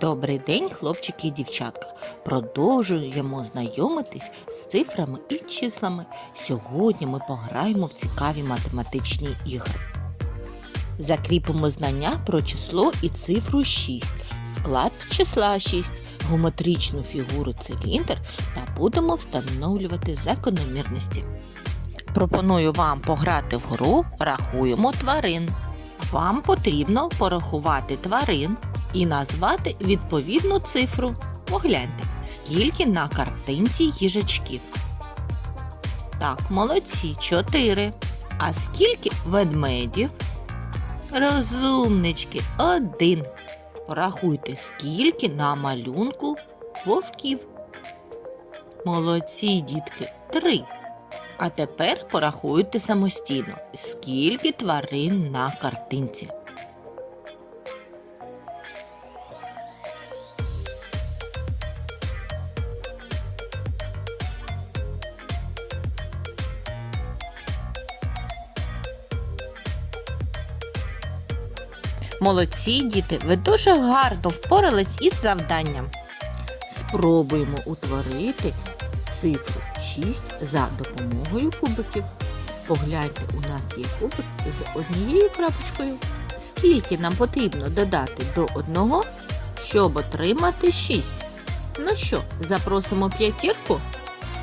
Добрий день, хлопчики і дівчатка. Продовжуємо знайомитись з цифрами і числами. Сьогодні ми пограємо в цікаві математичні ігри. Закріпимо знання про число і цифру 6, склад числа 6, геометричну фігуру циліндр та будемо встановлювати закономірності. Пропоную вам пограти в гру Рахуємо тварин. Вам потрібно порахувати тварин і назвати відповідну цифру. Погляньте, скільки на картинці їжачків. Так, молодці, чотири. А скільки ведмедів? Розумнички, один. Порахуйте, скільки на малюнку вовків. Молодці, дітки, три. А тепер порахуйте самостійно, скільки тварин на картинці. Молодці, діти, ви дуже гарно впорались із завданням. Спробуємо утворити цифру 6 за допомогою кубиків. Погляньте, у нас є кубик з однією крапочкою. Скільки нам потрібно додати до одного, щоб отримати 6? Ну що, запросимо п'ятірку?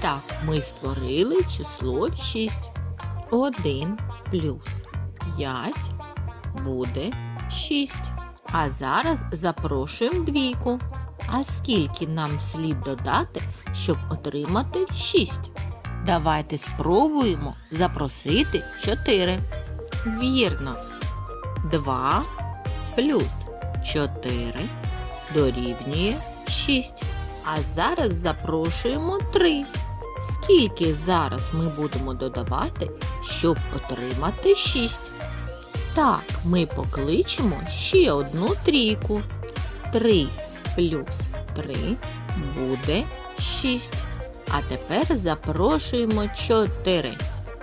Так, ми створили число 6. 1 плюс 5 буде 6. А зараз запрошуємо двійку. А скільки нам слід додати, щоб отримати 6? Давайте спробуємо запросити 4. Вірно. 2 плюс 4 дорівнює 6. А зараз запрошуємо 3. Скільки зараз ми будемо додавати, щоб отримати 6? Так, ми покличемо ще одну трійку. 3 плюс 3 буде 6. А тепер запрошуємо 4.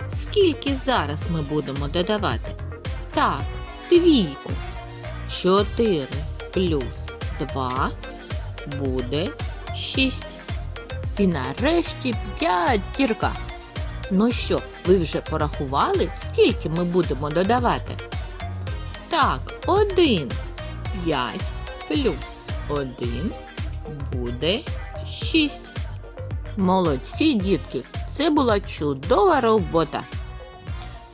Скільки зараз ми будемо додавати? Так, двійку. 4 плюс 2 буде 6. І нарешті п'ятірка. Ну що, ви вже порахували, скільки ми будемо додавати? Так, 1. 5 плюс 1 буде 6. Молодці, дітки, це була чудова робота.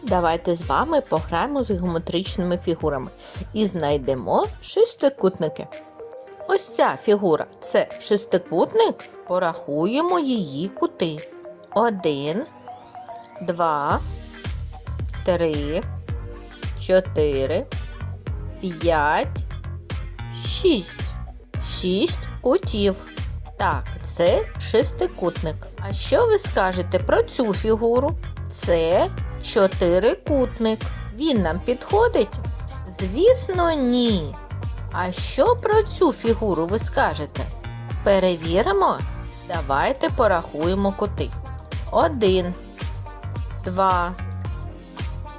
Давайте з вами пограємо з геометричними фігурами і знайдемо шестикутники. Ось ця фігура це шестикутник. Порахуємо її кути. Один, два, три, чотири, п'ять, шість. Шість кутів. Так, це шестикутник. А що ви скажете про цю фігуру? Це чотирикутник. Він нам підходить? Звісно, ні. А що про цю фігуру ви скажете? Перевіримо. Давайте порахуємо кути. Один, два,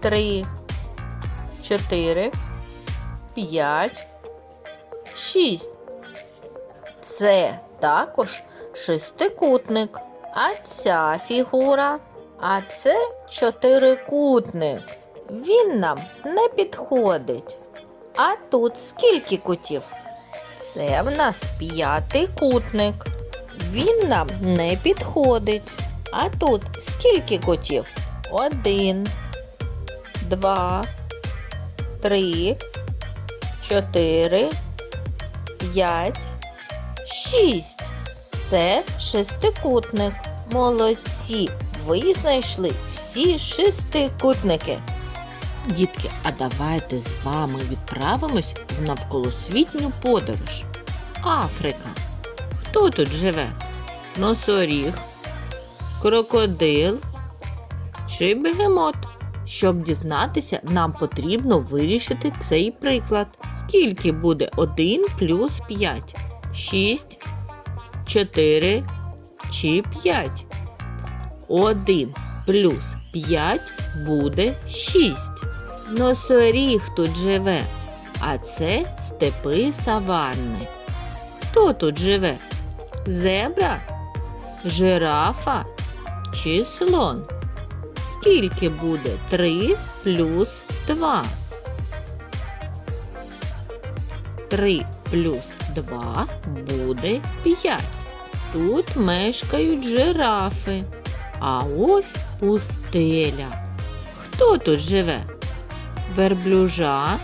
три, чотири, п'ять, шість. Це також шестикутник. А ця фігура. А це чотирикутник. Він нам не підходить. А тут скільки кутів? Це в нас п'ятикутник. Він нам не підходить. А тут скільки кутів? Один, два, три, чотири, п'ять, шість. Це шестикутник. Молодці! Ви знайшли всі шестикутники. Дітки, а давайте з вами відправимось в навколосвітню подорож. Африка. Хто тут живе? Носоріг, крокодил чи бегемот? Щоб дізнатися, нам потрібно вирішити цей приклад. Скільки буде 1 плюс 5? 6, 4 чи 5? 1 плюс 5 буде 6. Носоріг тут живе, а це степи саванни. Хто тут живе? Зебра? Жирафа чи слон? Скільки буде 3 плюс 2? 3 плюс 2 буде 5. Тут мешкають жирафи. А ось пустеля. Хто тут живе? Верблюжа,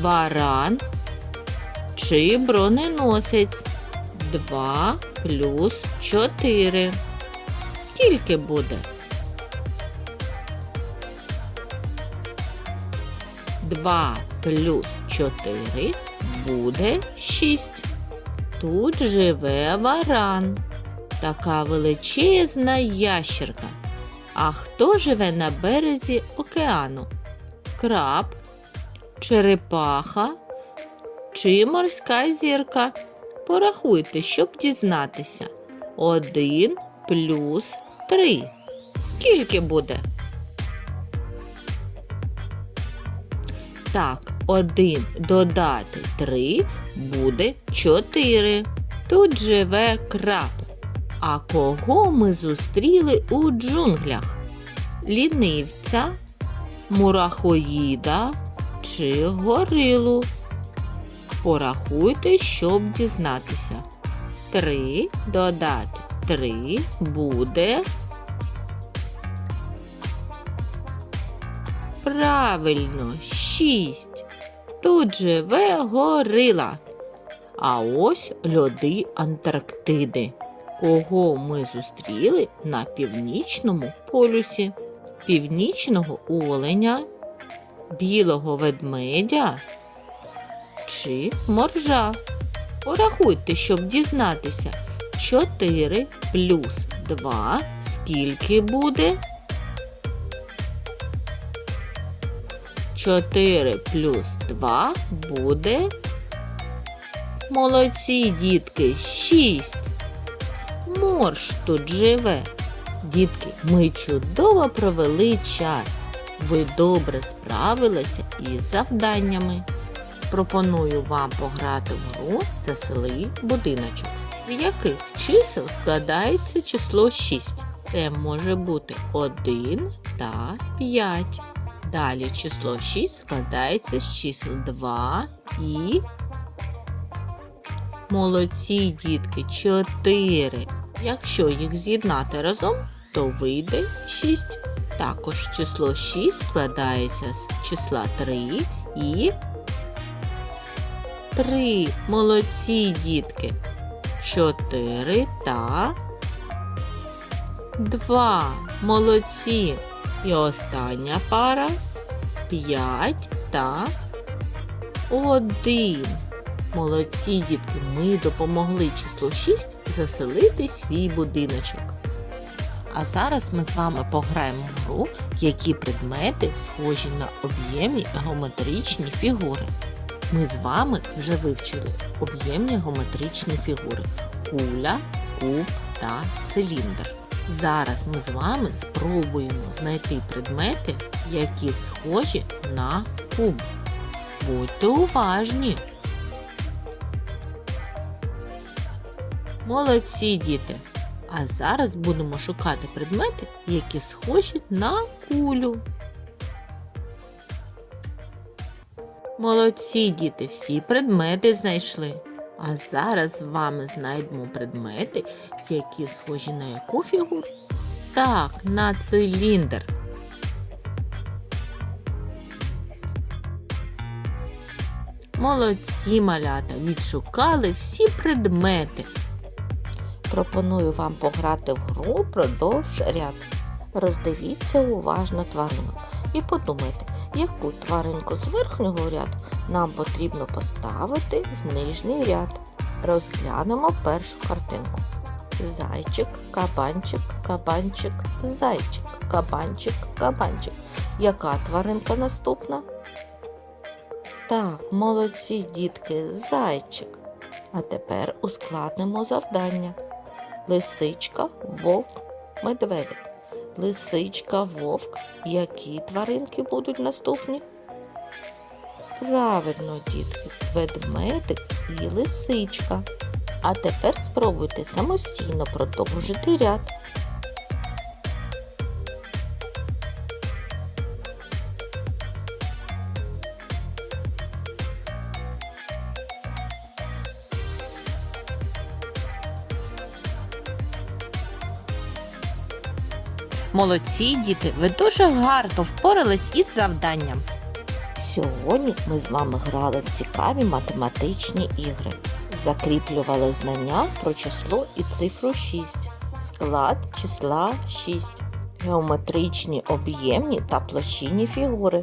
варан чи броненосець? 2 плюс 4. Скільки буде? 2 плюс 4 буде 6. Тут живе варан. Така величезна ящерка. А хто живе на березі океану? Краб, черепаха чи морська зірка? Порахуйте, щоб дізнатися. 1 плюс 3. Скільки буде? Так, 1 додати 3 буде 4. Тут живе краб. А кого ми зустріли у джунглях? Лінивця, мурахоїда чи горилу? Порахуйте, щоб дізнатися. 3 додати 3 буде. Правильно, 6. Тут живе горила. А ось льоди Антарктиди. Кого ми зустріли на північному полюсі? Північного оленя, білого ведмедя чи моржа? Порахуйте, щоб дізнатися. 4 плюс 2 скільки буде? 4 плюс 2 буде. Молодці, дітки, 6. Морж тут живе. Дітки, ми чудово провели час. Ви добре справилися із завданнями. Пропоную вам пограти в гру «Засели будиночок, з яких чисел складається число 6. Це може бути 1 та 5. Далі число 6 складається з чисел 2 і молодці дітки 4. Якщо їх з'єднати разом, то вийде 6. Також число 6 складається з числа 3 і 3. Молодці дітки. 4 та 2. Молодці. І остання пара 5 та 1. Молодці, дітки, ми допомогли числу 6 заселити свій будиночок. А зараз ми з вами пограємо в гру, які предмети схожі на об'ємні геометричні фігури. Ми з вами вже вивчили об'ємні геометричні фігури куля, куб та циліндр. Зараз ми з вами спробуємо знайти предмети, які схожі на куб. Будьте уважні! Молодці діти! А зараз будемо шукати предмети, які схожі на кулю. Молодці діти, всі предмети знайшли. А зараз з вами знайдемо предмети, які схожі на яку фігуру? Так, на циліндр. Молодці малята, відшукали всі предмети. Пропоную вам пограти в гру продовж ряд. Роздивіться уважно тваринок і подумайте, яку тваринку з верхнього ряду нам потрібно поставити в нижній ряд. Розглянемо першу картинку. Зайчик, кабанчик, кабанчик, зайчик, кабанчик, кабанчик. Яка тваринка наступна? Так, молодці дітки, зайчик. А тепер ускладнимо завдання. Лисичка, вовк, медведик. Лисичка, вовк. Які тваринки будуть наступні? Правильно, дітки, ведмедик і лисичка. А тепер спробуйте самостійно продовжити ряд. Молодці, діти, ви дуже гарно впорались із завданням. Сьогодні ми з вами грали в цікаві математичні ігри. Закріплювали знання про число і цифру 6, склад числа 6, геометричні об'ємні та площинні фігури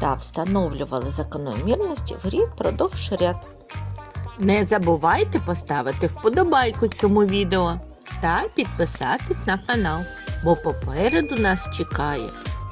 та встановлювали закономірності в грі продовж ряд. Не забувайте поставити вподобайку цьому відео та підписатись на канал, бо попереду нас чекає